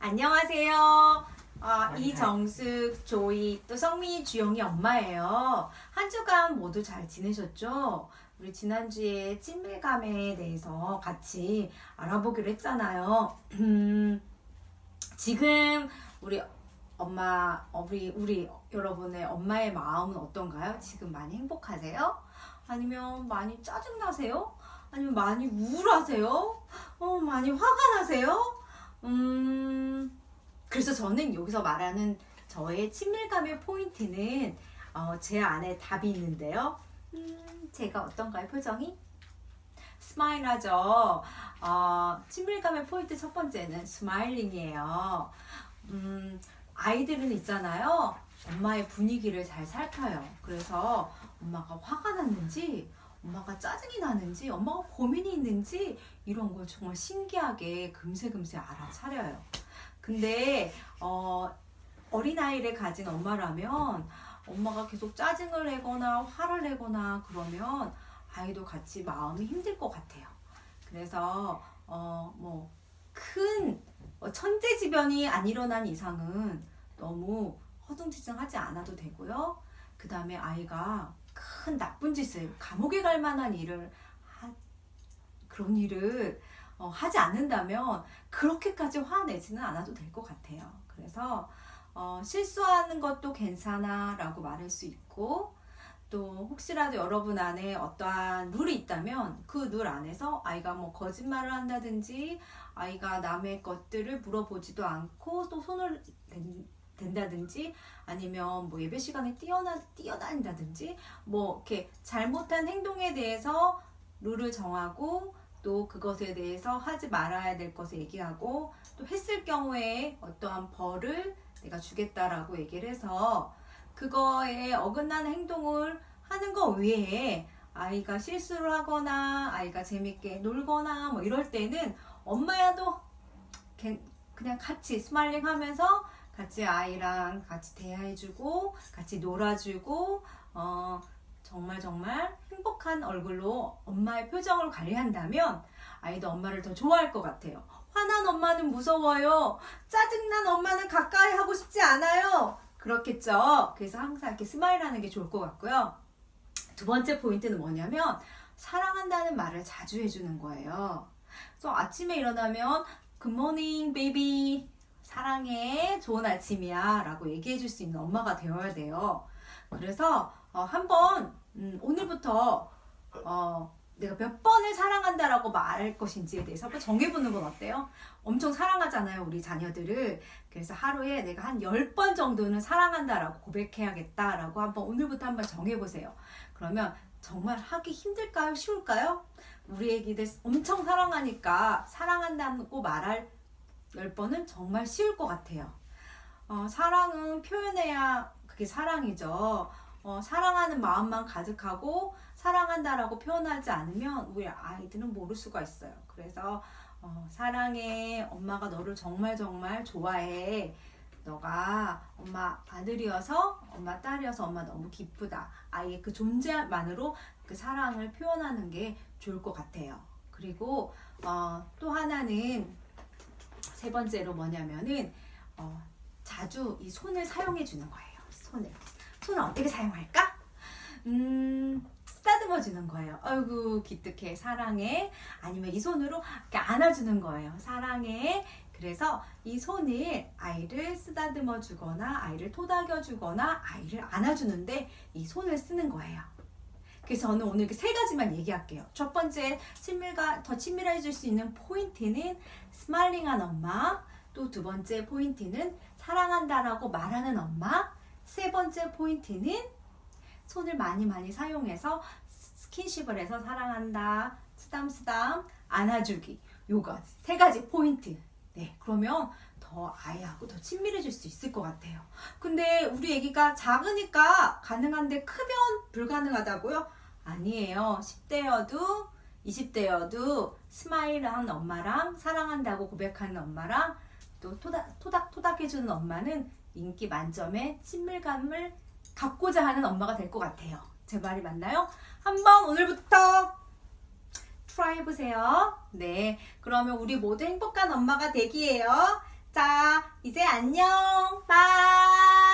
안녕하세요. 아, 이정숙, 조이, 또 성민이, 주영이 엄마예요. 한 주간 모두 잘 지내셨죠? 우리 지난주에 친밀감에 대해서 같이 알아보기로 했잖아요. 음, 지금 우리 엄마, 어, 우리, 우리 여러분의 엄마의 마음은 어떤가요? 지금 많이 행복하세요? 아니면 많이 짜증나세요? 아니면 많이 우울하세요? 어, 많이 화가 나세요? 음, 그래서 저는 여기서 말하는 저의 친밀감의 포인트는 어, 제 안에 답이 있는데요. 음, 제가 어떤가요, 표정이? 스마일하죠. 어, 친밀감의 포인트 첫 번째는 스마일링이에요. 음, 아이들은 있잖아요. 엄마의 분위기를 잘 살펴요. 그래서 엄마가 화가 났는지, 엄마가 짜증이 나는지, 엄마가 고민이 있는지, 이런 걸 정말 신기하게 금세금세 알아차려요. 근데, 어, 어린아이를 가진 엄마라면, 엄마가 계속 짜증을 내거나 화를 내거나 그러면 아이도 같이 마음이 힘들 것 같아요. 그래서, 어, 뭐, 큰 어, 천재지변이 안 일어난 이상은 너무 허둥지둥하지 않아도 되고요. 그 다음에 아이가 큰 나쁜 짓을 감옥에 갈 만한 일을 하, 그런 일을 어, 하지 않는다면 그렇게까지 화내지는 않아도 될 것 같아요. 그래서 어, 실수하는 것도 괜찮아 라고 말할 수 있고 또 혹시라도 여러분 안에 어떠한 룰이 있다면 그 룰 안에서 아이가 뭐 거짓말을 한다든지 아이가 남의 것들을 물어보지도 않고 또 손을 댄, 댄다든지 아니면 뭐 예배 시간에 뛰어나 뛰어다닌다든지 뭐 이렇게 잘못한 행동에 대해서 룰을 정하고 또 그것에 대해서 하지 말아야 될 것을 얘기하고 또 했을 경우에 어떠한 벌을 내가 주겠다라고 얘기를 해서 그거에 어긋나는 행동을 하는 것 외에 아이가 실수를 하거나 아이가 재밌게 놀거나 뭐 이럴 때는 엄마야도 그냥 같이 스마일링 하면서 같이 아이랑 같이 대화해주고 같이 놀아주고 어 정말 정말 행복한 얼굴로 엄마의 표정을 관리한다면 아이도 엄마를 더 좋아할 것 같아요. 화난 엄마는 무서워요. 짜증난 엄마는 가까이 하고 싶지 않아요. 그렇겠죠. 그래서 항상 이렇게 스마일 하는 게 좋을 것 같고요. 두 번째 포인트는 뭐냐면 사랑한다는 말을 자주 해주는 거예요. 그래서 아침에 일어나면 굿모닝 베이비 사랑해 좋은 아침이야 라고 얘기해 줄 수 있는 엄마가 되어야 돼요. 그래서 어, 한번 음, 오늘부터 어, 내가 몇 번을 사랑한다라고 말할 것인지에 대해서 한번 정해보는 건 어때요? 엄청 사랑하잖아요, 우리 자녀들을. 그래서 하루에 내가 한 10번 정도는 사랑한다라고 고백해야겠다라고 한번 오늘부터 한번 정해보세요. 그러면 정말 하기 힘들까요? 쉬울까요? 우리 애기들 엄청 사랑하니까 사랑한다고 말할 10번은 정말 쉬울 것 같아요. 어, 사랑은 표현해야 그게 사랑이죠. 어, 사랑하는 마음만 가득하고 사랑한다라고 표현하지 않으면 우리 아이들은 모를 수가 있어요. 그래서 어, 사랑해 엄마가 너를 정말 정말 좋아해 너가 엄마 아들이어서 엄마 딸이어서 엄마 너무 기쁘다 아이의 그 존재만으로 그 사랑을 표현하는 게 좋을 것 같아요. 그리고 어, 또 하나는 세 번째로 뭐냐면은 어, 자주 이 손을 사용해 주는 거예요. 손을 손을 어떻게 사용할까? 음 쓰다듬어 주는 거예요. 아이고 기특해 사랑해 아니면 이 손으로 이렇게 안아주는 거예요. 사랑해 그래서 이 손을 아이를 쓰다듬어 주거나 아이를 토닥여 주거나 아이를 안아주는데 이 손을 쓰는 거예요. 그래서 저는 오늘 그세 가지만 얘기할게요. 첫 번째, 친밀과 더 친밀해질 수 있는 포인트는 스마일링한 엄마. 또 두 번째 포인트는 사랑한다라고 말하는 엄마. 세 번째 포인트는 손을 많이 많이 사용해서 스킨십을 해서 사랑한다, 쓰담쓰담, 안아주기. 요거 세 가지 포인트. 네, 그러면 더 아이하고 더 친밀해질 수 있을 것 같아요. 근데 우리 애기가 작으니까 가능한데 크면 불가능하다고요? 아니에요. 10대여도 20대여도 스마일한 엄마랑 사랑한다고 고백하는 엄마랑 또 토닥 토닥 해주는 엄마는 인기 만점의 친밀감을 갖고자 하는 엄마가 될 것 같아요. 제 말이 맞나요? 한번 오늘부터 트라이 해보세요. 네. 그러면 우리 모두 행복한 엄마가 되기예요. 자, 이제 안녕. 바이.